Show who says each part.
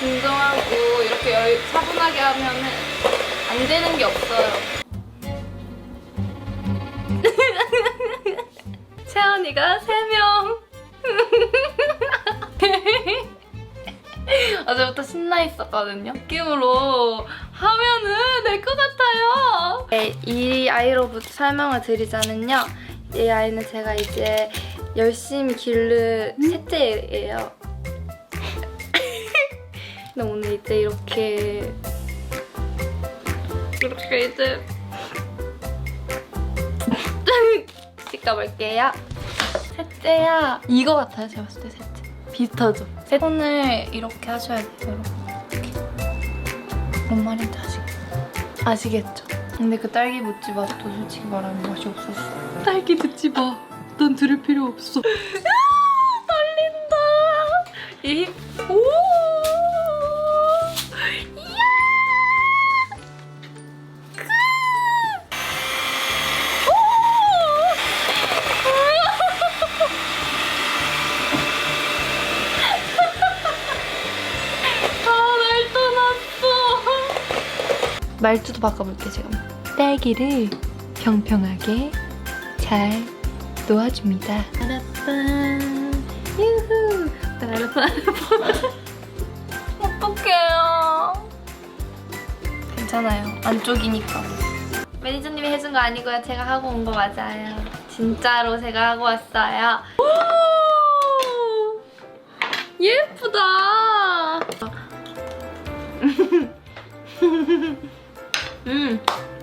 Speaker 1: 진정하고 이렇게 열, 차분하게 하면은 안 되는 게 없어요. 채원이가 3명. 어제부터 신나 있었거든요. 느낌으로 하면은 될 것 같아요. 네, 이 아이로부터 설명을 드리자면요. 이 아이는 제가 이제 열심히 기를 셋째예요. 근데 오늘 이제 이렇게 이렇게 이제 씻어볼게요. 셋째야 이거 같아요. 제가 봤을 때 셋째 비슷하죠. 셋 손을 이렇게 하셔야 돼요. 이렇게 뭔 말인지 아시 아시겠죠? 근데 그 딸기 묻지 맛도 솔직히 말하면 맛이 없었어. 딸기 듣지 마. 넌 들을 필요 없어. 떨린다. 이 오. 말투도 바꿔볼게 지금. 딸기를 평평하게 잘 놓아줍니다. 따라빰 유후 따라빰 어떡해요. 괜찮아요. 안쪽이니까. 매니저님이 해준 거 아니고요. 제가 하고 온 거 맞아요. 진짜로 제가 하고 왔어요. 嗯。